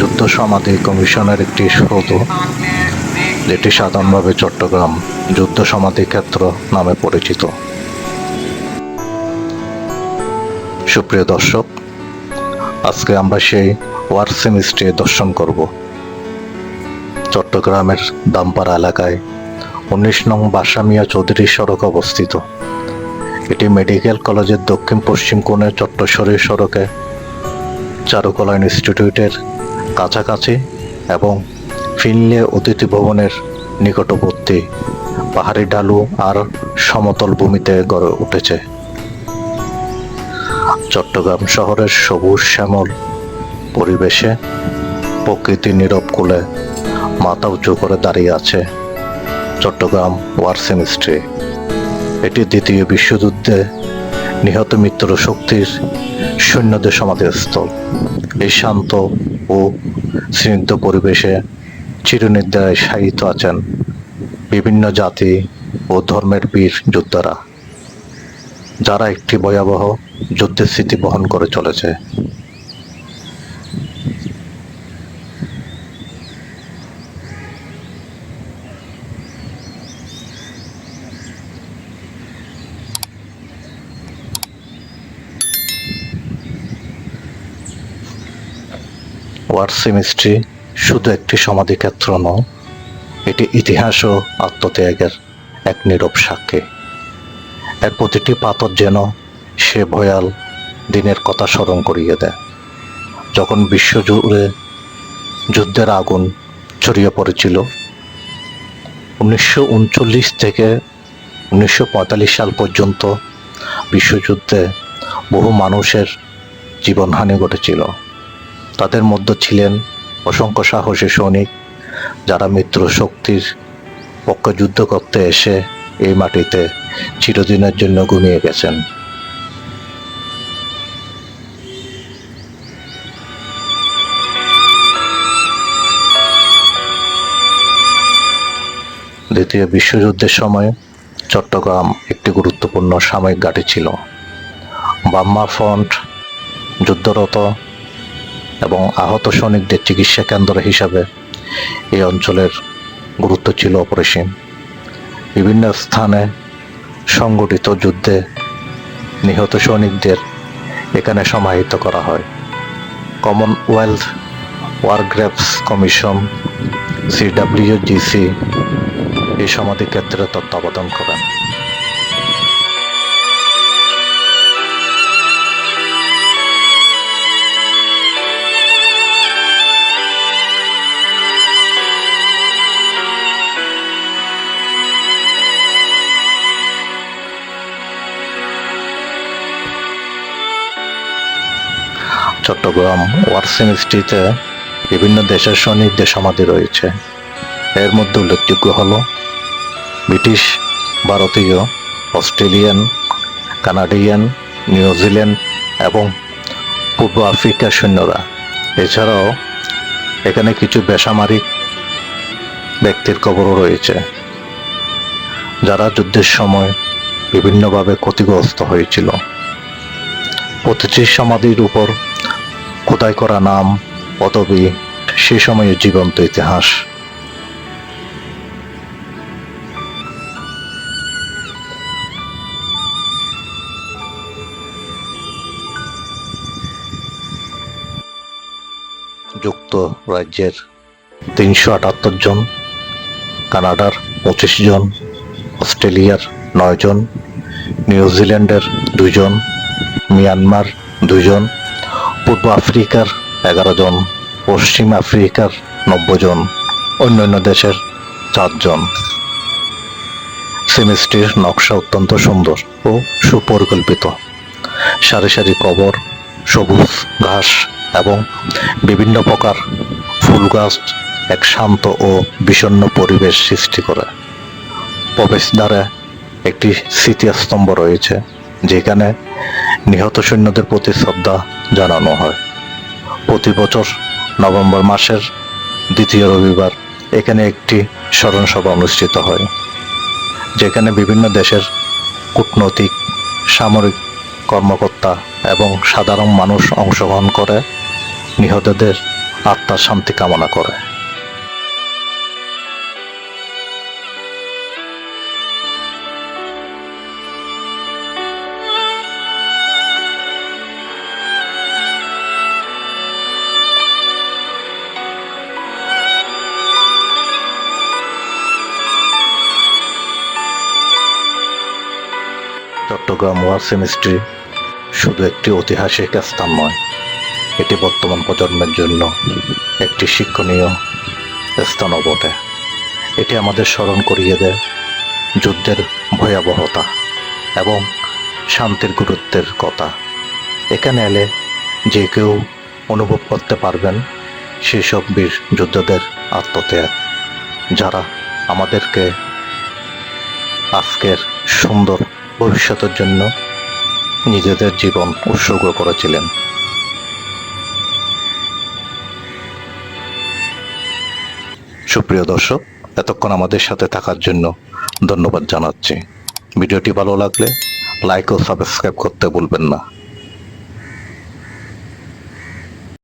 যুদ্ধ সমাধি কমিশনের একটি সৌধ, যেটি সাধারণভাবে চট্টগ্রাম যুদ্ধ সমাধি ক্ষেত্র নামে পরিচিত। সুপ্রিয় দর্শক, আজকে আমরা সেই ওয়ার সেমিস্ট্রি দর্শন করব। চট্টগ্রামের দামপাড়া এলাকায় উনিশ নং বাসামিয়া চৌধুরী সড়ক অবস্থিত। এটি মেডিকেল কলেজের দক্ষিণ পশ্চিম কোণে চট্টশ্বরী সড়কে চারুকলা ইনস্টিটিউটের কাছাকাছি এবং ফিনলে অতিথি ভবনের নিকটবর্তী পাহাড়ি ঢালু আর সমতল ভূমিতে গড়ে উঠেছে। চট্টগ্রাম শহরের সবুজ শ্যামল পরিবেশে প্রকৃতি নীরব কোলে মাথা উঁচু করে দাঁড়িয়ে আছে চট্টগ্রাম ওয়ার সেমিস্ট্রি এটি দ্বিতীয় বিশ্বযুদ্ধে নিহত মিত্র শক্তির সৈন্যদের সমাধিস্থল এই শান্ত ও স্নিগ্ধ পরিবেশে চিরনিদ্রায় শায়িত আছেন বিভিন্ন জাতি ও ধর্মের বীর যোদ্ধারা, যারা একটি ভয়াবহ যুদ্ধের স্মৃতি বহন করে চলেছে। ওয়ার সেমিস্ট্রি শুধু একটি সমাধিক্ষেত্র নয়, এটি ইতিহাস ও আত্মত্যাগের এক নীরব সাক্ষী। এর প্রতিটি পাথর যেন সে ভয়াল দিনের কথা স্মরণ করিয়ে দেয়। যখন বিশ্বজুড়ে যুদ্ধের আগুন ছড়িয়ে পড়েছিল, উনিশশো উনচল্লিশ থেকে উনিশশো পঁয়তাল্লিশ সাল পর্যন্ত বিশ্বযুদ্ধে বহু মানুষের জীবনহানি ঘটেছিল। তাদের মধ্যে ছিলেন অসংখ্য সাহসী সৈনিক যারা মিত্র শক্তির পক্ষে যুদ্ধ করতে এসে এই মাটিতে চিরদিনের জন্য ঘুমিয়ে গেছেন। দ্বিতীয় বিশ্বযুদ্ধের সময় চট্টগ্রাম একটি গুরুত্বপূর্ণ সাময়িক ঘাঁটি ছিল। বাম্মা ফ্রন্ট যুদ্ধরত এবং আহত সৈনিকদের চিকিৎসা কেন্দ্র হিসাবে এই অঞ্চলের গুরুত্ব ছিল অপরিসীম। বিভিন্ন স্থানে সংগঠিত যুদ্ধে নিহত সৈনিকদের এখানে সমাহিত করা হয়। Commonwealth War Graves Commission, CWGC এই সমাধিক্ষেত্রে তত্ত্বাবধান করেন। চট্টগ্রাম ওয়ার সেমিস্ট্রিতে বিভিন্ন দেশের সৈনিকদের সমাধি রয়েছে। এর মধ্যে উল্লেখযোগ্য হল ব্রিটিশ, ভারতীয়, অস্ট্রেলিয়ান, কানাডিয়ান, নিউজিল্যান্ড এবং পূর্ব আফ্রিকার সৈন্যরা। এছাড়াও এখানে কিছু বেসামরিক ব্যক্তির কবরও রয়েছে, যারা যুদ্ধের সময় বিভিন্নভাবে ক্ষতিগ্রস্ত হয়েছিল। প্রতিটি সমাধির উপর খোদাই করা নাম পদবী সে সময়ের জীবন্ত ইতিহাস। যুক্তরাজ্যের তিনশো আটাত্তর জন, কানাডার পঁচিশ জন, অস্ট্রেলিয়ার নয় জন, নিউজিল্যান্ডের দুজন মিয়ানমার দুজন পূর্ব আফ্রিকার এগারো জন, পশ্চিম আফ্রিকার নব্বই জন, অন্যান্য দেশের চারজন সেমিস্ট্রির নকশা অত্যন্ত সুন্দর ও সুপরিকল্পিত। সারি সারি কবর, সবুজ ঘাস এবং বিভিন্ন প্রকার ফুল গাছ এক শান্ত ও বিষণ্ণ পরিবেশ সৃষ্টি করে। প্রবেশদ্বারে একটি স্মৃতিস্তম্ভ রয়েছে, যেখানে নিহত সৈন্যদের প্রতি শ্রদ্ধা জানানো হয়। প্রতি বছর নভেম্বর মাসের দ্বিতীয় রবিবার এখানে একটি স্মরণসভা অনুষ্ঠিত হয়, যেখানে বিভিন্ন দেশের কূটনৈতিক, সামরিক কর্মকর্তা এবং সাধারণ মানুষ অংশগ্রহণ করে, নিহতদের আত্মার শান্তি কামনা করে। চট্টগ্রাম ওয়ার সেমিস্ট্রি শুধু একটি ঐতিহাসিক স্থান নয়, এটি বর্তমান প্রজন্মের জন্য একটি শিক্ষণীয় স্থানও বটে। এটি আমাদের স্মরণ করিয়ে দেয় যুদ্ধের ভয়াবহতা এবং শান্তির গুরুত্বের কথা। এখানে এলে যে কেউ অনুভব করতে পারবেন সেসব বীর যোদ্ধাদের আত্মত্যাগ, যারা আমাদেরকে আজকের সুন্দর ভবিষ্যতের জন্য নিজেদের জীবন উৎসর্গ করেছিলেন। সুপ্রিয় দর্শক, এতক্ষণ আমাদের সাথে থাকার জন্য ধন্যবাদ জানাচ্ছি। ভিডিওটি ভালো লাগলে লাইক ও সাবস্ক্রাইব করতে ভুলবেন না।